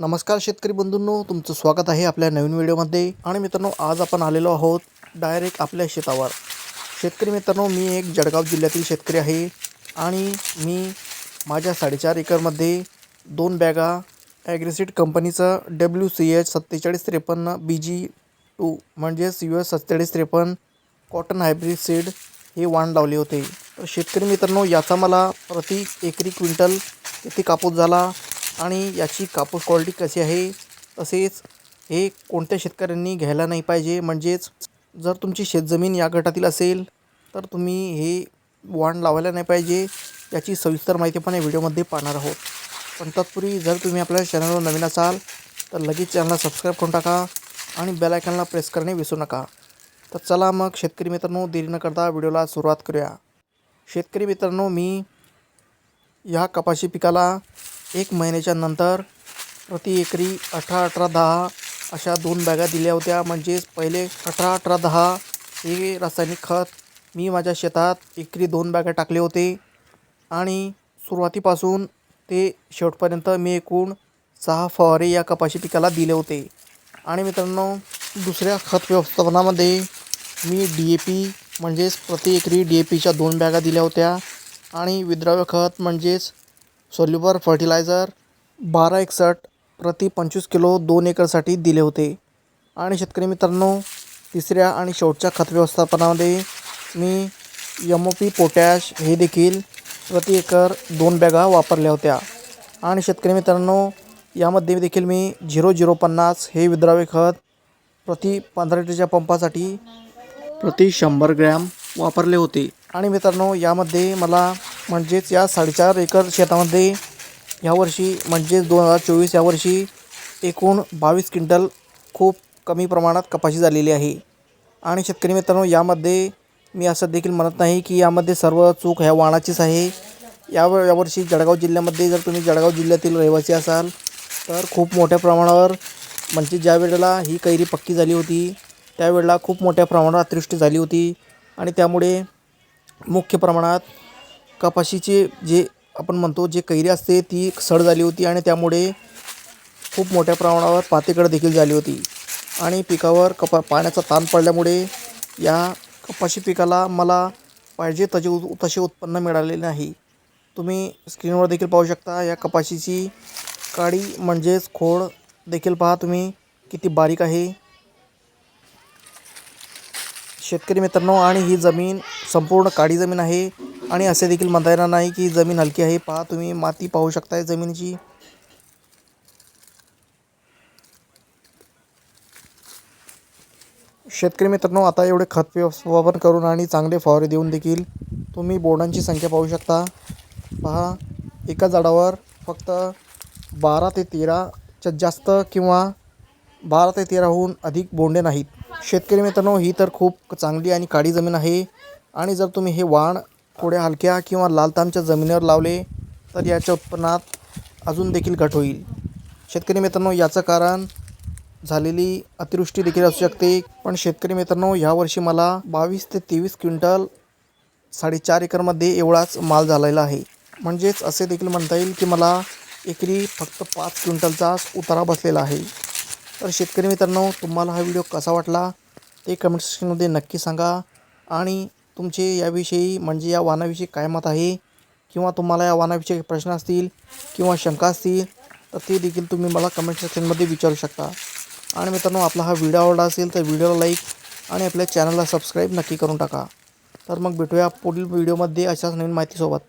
नमस्कार शेतकरी बंधूंनो तुमचं स्वागत आहे आपल्या नवीन व्हिडिओमध्ये. आणि मित्रांनो आज आपण आलेलो आहोत डायरेक्ट आपल्या शेतावर. शेतकरी मित्रांनो मी एक जळगाव जिल्ह्यातील शेतकरी आहे. आणि मी माझ्या साडेचार एकरमध्ये दोन बॅगा ॲग्रेसिड कंपनीचं डब्ल्यू सी एच सत्तेचाळीस त्रेपन्न बी जी टू म्हणजेच यू एस सत्तेचाळीस त्रेपन्न कॉटन हायब्रिड सीड हे वाण लावले होते. तर शेतकरी मित्रांनो याचा मला प्रति एकरी क्विंटल किती कापूस झाला? आणि याची कापूस क्वालिटी कशी आहे तसेच हे कोणत्या शेतकऱ्यांनी घ्यायला नाही पाहिजे. म्हणजेच जर तुमची शेतजमीन या गटातील असेल तर तुम्ही हे वाण लावायला नाही पाहिजे याची सविस्तर माहिती पण या व्हिडिओमध्ये पाहणार आहोत. पण तत्पूर्वी जर तुम्ही आपल्या चॅनलवर नवीन असाल तर लगेच चॅनलला सबस्क्राईब करून टाका आणि बेल आयकॉनला प्रेस करणे विसरू नका. तर चला मग शेतकरी मित्रांनो देरी न करता व्हिडिओला सुरुवात करूया. शेतकरी मित्रांनो मी ह्या कपाशी पिकाला एक महिन्याच्या नंतर प्रति एकरी अठरा अठरा दहा अशा दोन बॅगा दिल्या होत्या. म्हणजेच पहिले अठरा अठरा दहा हे रासायनिक खत मी माझ्या शेतात एकरी दोन बॅगा टाकले होते. आणि सुरुवातीपासून ते शेवटपर्यंत मी एकूण सहा फवारे या कपाशी पिकाला दिले होते. आणि मित्रांनो दुसऱ्या खत व्यवस्थापनामध्ये मी डी ए पी म्हणजेच प्रति एकरी डी ए पीच्या दोन बॅगा दिल्या होत्या. आणि विद्राव्य खत म्हणजेच सोल्युबर फर्टिलायझर बारा एकसष्ट प्रति पंचवीस किलो दोन एकरसाठी दिले होते. आणि शेतकरी मित्रांनो तिसऱ्या आणि शेवटच्या खत व्यवस्थापनामध्ये मी यम ओ पी पोटॅश हे देखील प्रति एकर दोन बॅगा वापरल्या होत्या. आणि शेतकरी मित्रांनो यामध्ये देखील मी झिरो झिरो पन्नास हे विद्राव्य खत प्रति पंधरा लिटरच्या पंपासाठी प्रति शंभर ग्रॅम वापरले होते. आणि मित्रांनो यामध्ये मला म्हणजेच या साडेचार एकर शेतामध्ये यावर्षी म्हणजेच दोन हजार चोवीस यावर्षी एकूण बावीस क्विंटल खूप कमी प्रमाणात कपाशी झालेली आहे. आणि शेतकरी मित्रांनो यामध्ये मी असं देखील म्हणत नाही की यामध्ये सर्व चूक ह्या वाणाचीच आहे. या यावर्षी जळगाव जिल्ह्यामध्ये जर तुम्ही जळगाव जिल्ह्यातील रहिवासी असाल तर खूप मोठ्या प्रमाणावर म्हणजे ज्या वेळेला ही कैरी पक्की झाली होती त्यावेळेला खूप मोठ्या प्रमाणात अतिवृष्टी झाली होती. आणि त्यामुळे मुख्य प्रमाणात कपाशीचे जे आपण म्हणतो जे कैरी असते ती सड झाली होती आणि त्यामुळे खूप मोठ्या प्रमाणावर पातेकड देखील झाली होती. आणि पिकावर कपा पाण्याचा ताण पडल्यामुळे या कपाशी पिकाला मला पाहिजे तसे उ तसे उत्पन्न मिळालेले नाही. तुम्ही स्क्रीनवर देखील पाहू शकता या कपाशीची काडी म्हणजेच खोड देखील पहा तुम्ही किती बारीक आहे. शेतकरी मित्रांनो आणि ही जमीन संपूर्ण काळी जमीन आहे. आणि असे देखील म्हणता येणार नाही की जमीन हलकी आहे. पहा तुम्ही माती पाहू शकताय जमिनीची. शेतकरी मित्रांनो आता एवढे खत व्यवस्थापन करून आणि चांगले फवारे देऊन देखील तुम्ही बोर्डांची संख्या पाहू शकता. पहा एका झाडावर फक्त बारा ते तेराच्या जास्त किंवा बारा ते तेराहून अधिक बोंडे नाहीत. शेतकरी मित्रांनो ही तर खूप चांगली आणि काळी जमीन आहे. आणि जर तुम्ही हे वाण थोड्या हलक्या किंवा लालतामच्या जमिनीवर लावले तर याच्या उत्पन्नात अजून देखील घट होईल. शेतकरी मित्रांनो याचं कारण झालेली अतिवृष्टी देखील असू शकते. पण शेतकरी मित्रांनो ह्यावर्षी मला बावीस ते तेवीस क्विंटल साडेचार एकरमध्ये एवढाच माल झालेला आहे. म्हणजेच असे देखील म्हणता येईल की मला एकरी फक्त पाच क्विंटलचाच उतारा बसलेला आहे. तर शेतकरी मित्रांनो तुम्हाला हा व्हिडिओ कसा वाटला ते कमेंट सेक्शनमध्ये नक्की सांगा. आणि तुमचे याविषयी म्हणजे या वाहनाविषयी काय मत आहे? किंवा तुम्हाला या वाहनाविषयी प्रश्न असतील किंवा शंका असतील तर ते देखील तुम्ही मला कमेंट सेक्शनमध्ये विचारू शकता. आणि मित्रांनो आपला हा व्हिडिओ आवडला असेल तर व्हिडिओला लाईक आणि आपल्या चॅनलला सबस्क्राईब नक्की करून टाका. तर मग भेटूया पुढील व्हिडिओमध्ये अशाच नवीन माहितीसोबत.